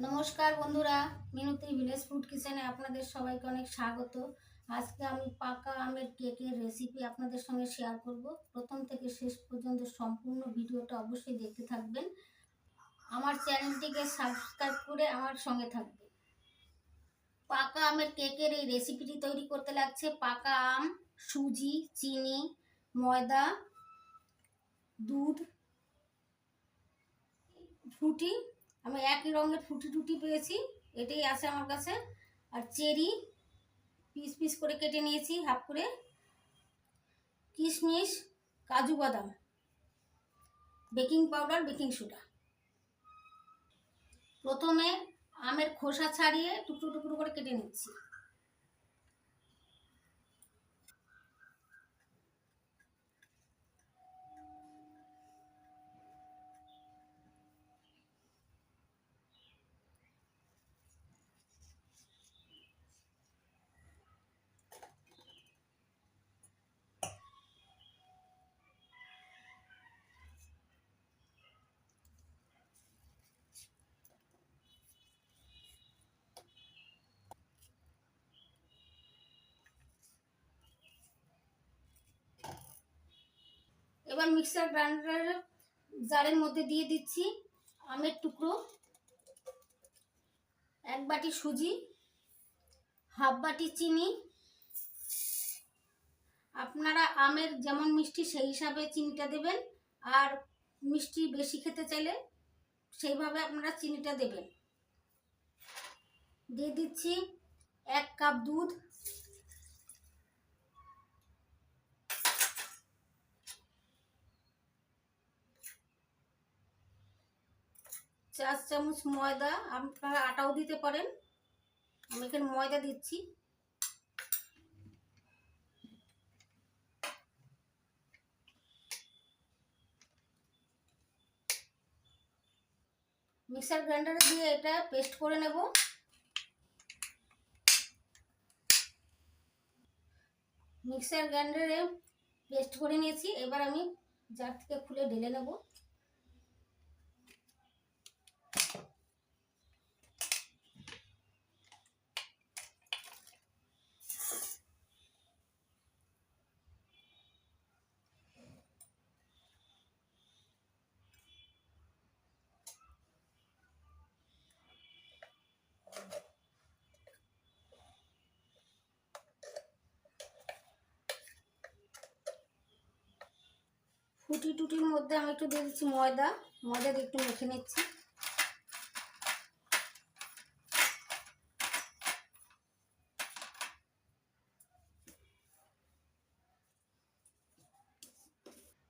নমস্কার বন্ধুরা মিনতি village food কিচেনে আপনাদের সবাইকে অনেক স্বাগত। আজকে আমি পাকা আমের কেকের রেসিপি আপনাদের সঙ্গে শেয়ার করব। প্রথম থেকে শেষ পর্যন্ত সম্পূর্ণ ভিডিওটা অবশ্যই দেখতে থাকবেন। আমার চ্যানেলটিকে সাবস্ক্রাইব করে আমার সঙ্গে থাকবে পাকা আমের কেকের এই রেসিপিটি তৈরি করতে লাগছে পাকা আম, সুজি, চিনি, ময়দা, দুধ ফ্রুটি আমি একই রঙের ফুটি টুটি পেয়েছি, এটাই আছে আমার কাছে। আর চেরি, পিস পিস করে কেটে নিয়েছি, হাফ করে। কিশমিশ, কাজু বাদাম, বেকিং পাউডার, বেকিং সোডা। প্রথমে আমের খোসা ছাড়িয়ে টুকরো টুকরো করে কেটে নিচ্ছি। এবার মিক্সার গ্রাইন্ডার জারের মধ্যে দিয়ে দিচ্ছি আমের টুকরো, এক বাটি সুজি, হাফ বাটি চিনি। আপনারা আমের যেমন মিষ্টি সেই হিসাবে চিনিটা দেবেন, আর মিষ্টি বেশি খেতে চাইলে সেইভাবে আপনারা চিনিটা দেবেন। দিয়ে দিচ্ছি এক কাপ দুধ। চার চামচ ময়দা, আপনারা আটাও দিতে পারেন। আমি এখানে ময়দা দিচ্ছি। মিক্সার গ্রাইন্ডারে দিয়ে এটা পেস্ট করে নেব। মিক্সার গ্রাইন্ডারে পেস্ট করে নিয়েছি। এবার আমি জার থেকে খুলে ঢেলে নেব। ফুটি টুটির মধ্যে আমি একটু দিয়ে দিচ্ছি ময়দা। ময়দা দিয়ে একটু মেখে নিচ্ছি।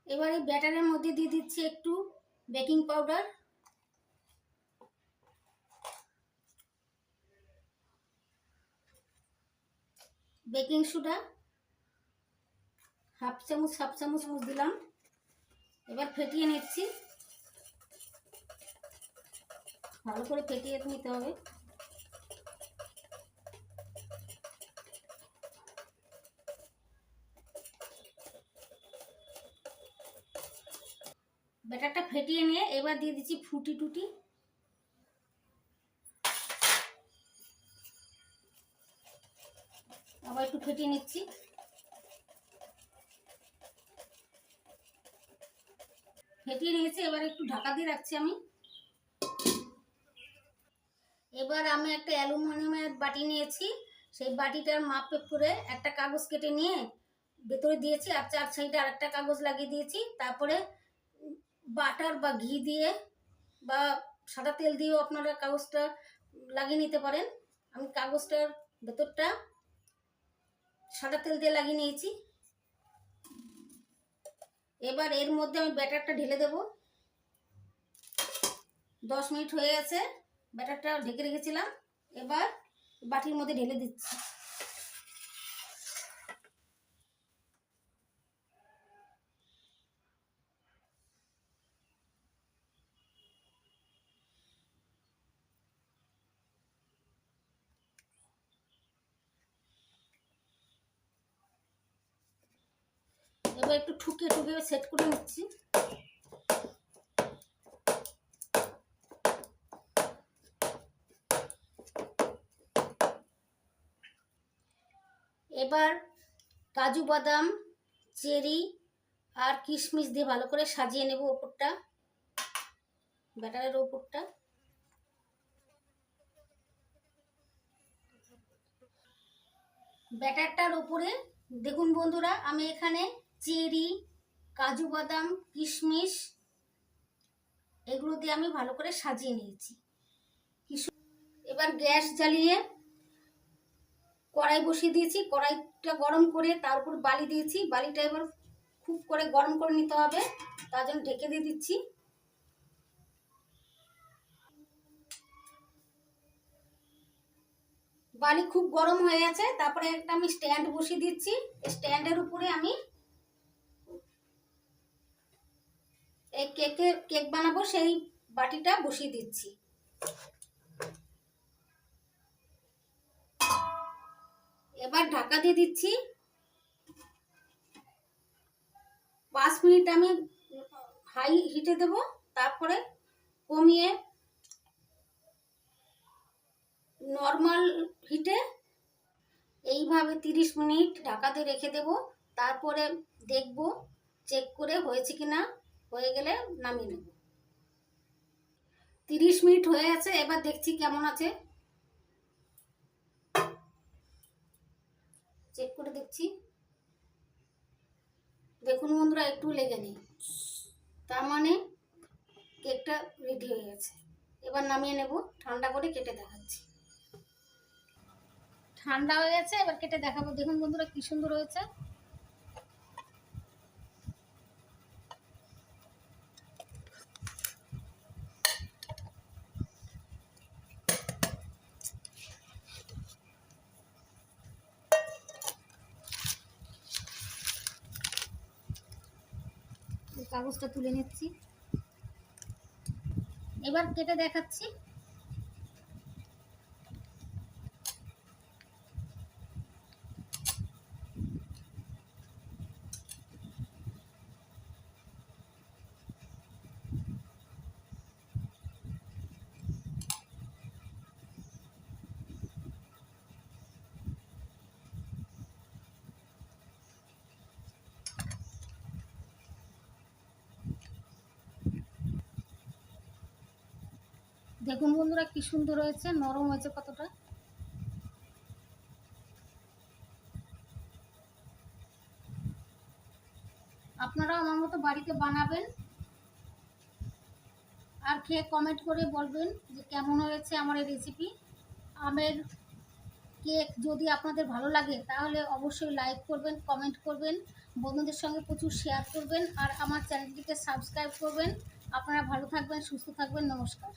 এবার ব্যাটারের মধ্যে দিয়ে দিচ্ছি একটু baking powder. Baking soda. Half চামচ হাফ চামচ চামচ দিলাম। এবার ফেটিয়ে নিচ্ছি। ভালো করে ফেটিয়ে নিতে হবে। ব্যাটারটা ফেটিয়ে নিয়ে এবার দিয়ে দিচ্ছি ফুটি টুটি। আবার একটু ফেটিয়ে নিচ্ছি। ফেটিয়ে নিয়েছি, এবার একটু ঢাকা দিয়ে রাখছি আমি। এবার আমি একটা অ্যালুমিনিয়ামের বাটি নিয়েছি, সেই বাটিটার মাপে করে একটা কাগজ কেটে নিয়ে ভেতরে দিয়েছি, আর চার সাইডে আরেকটা কাগজ লাগিয়ে দিয়েছি। তারপরে বাটার বা ঘি দিয়ে বা সাদা তেল দিয়েও আপনারা কাগজটা লাগিয়ে নিতে পারেন। আমি কাগজটার ভেতরটা সাদা তেল দিয়ে লাগিয়ে নিয়েছি। এবার এর মধ্যে আমি ব্যাটারটা ঢেলে দেব। দশ মিনিট হয়ে গেছে, ব্যাটারটা ঢেকে রেখেছিলাম। এবার বাটির মধ্যে ঢেলে দিচ্ছি। আবার একটু ঠুকে ঠুকে সেট করে নিচ্ছি। এবার কাজু বাদাম, চেরি আর কিশমিশ দিয়ে ভালো করে সাজিয়ে নেব ওপরটা, ব্যাটারের ওপরটা। ব্যাটারটার ওপরে দেখুন বন্ধুরা, আমি এখানে চেরি, কাজু বাদাম, কিশমিশ, এগুলো দিয়ে আমি ভালো করে সাজিয়ে নিয়েছি। কিছু এবার গ্যাস জ্বালিয়ে কড়াই বসিয়ে দিয়েছি। কড়াইটা গরম করে তার উপর বালি দিয়েছি। বালিটা এবার খুব করে গরম করে নিতে হবে। তার জন্য ঢেকে দিয়ে দিচ্ছি। বালি খুব গরম হয়ে গেছে। তারপরে একটা আমি স্ট্যান্ড বসিয়ে দিচ্ছি। স্ট্যান্ডের উপরে আমি কেকের কেক বানাবো, সেই বাটিটা বসিয়ে দিচ্ছি। এবার ঢাকা দিয়ে দিচ্ছি। পাঁচ মিনিট আমি হাই হিটে দেব, তারপরে কমিয়ে নর্মাল হিটে এইভাবে তিরিশ মিনিট ঢাকা দিয়ে রেখে দেব, তারপরে দেখব চেক করে হয়েছে কি না হয়ে গেলে নামিয়ে নেব। তিরিশ মিনিট হয়ে গেছে, এবার দেখছি কেমন আছে। চেক করে দেখছি। দেখুন বন্ধুরা, একটু লেগে নেই। তার মানে কেকটা রেডি হয়ে গেছে। এবার নামিয়ে নেব, ঠান্ডা করে কেটে দেখাচ্ছি। ঠান্ডা হয়ে গেছে, এবার কেটে দেখাবো। দেখুন বন্ধুরা, কি সুন্দর হয়েছে। কাগজটা তুলে নিচ্ছি। এবার কেটে দেখাচ্ছি। দেখুন বন্ধুরা, কি সুন্দর হয়েছে, নরম হয়েছে কতটা। আপনারাও আমার মতো বাড়িতে বানাবেন। আর খেয়ে কমেন্ট করে বলবেন যে কেমন হয়েছে আমার এই রেসিপি আমের কেক যদি আপনাদের ভালো লাগে, তাহলে অবশ্যই লাইক করবেন কমেন্ট করবেন, বন্ধুদের সঙ্গে প্রচুর শেয়ার করবেন, আর আমার চ্যানেলটিকে সাবস্ক্রাইব করবেন। আপনারা ভালো থাকবেন, সুস্থ থাকবেন, নমস্কার।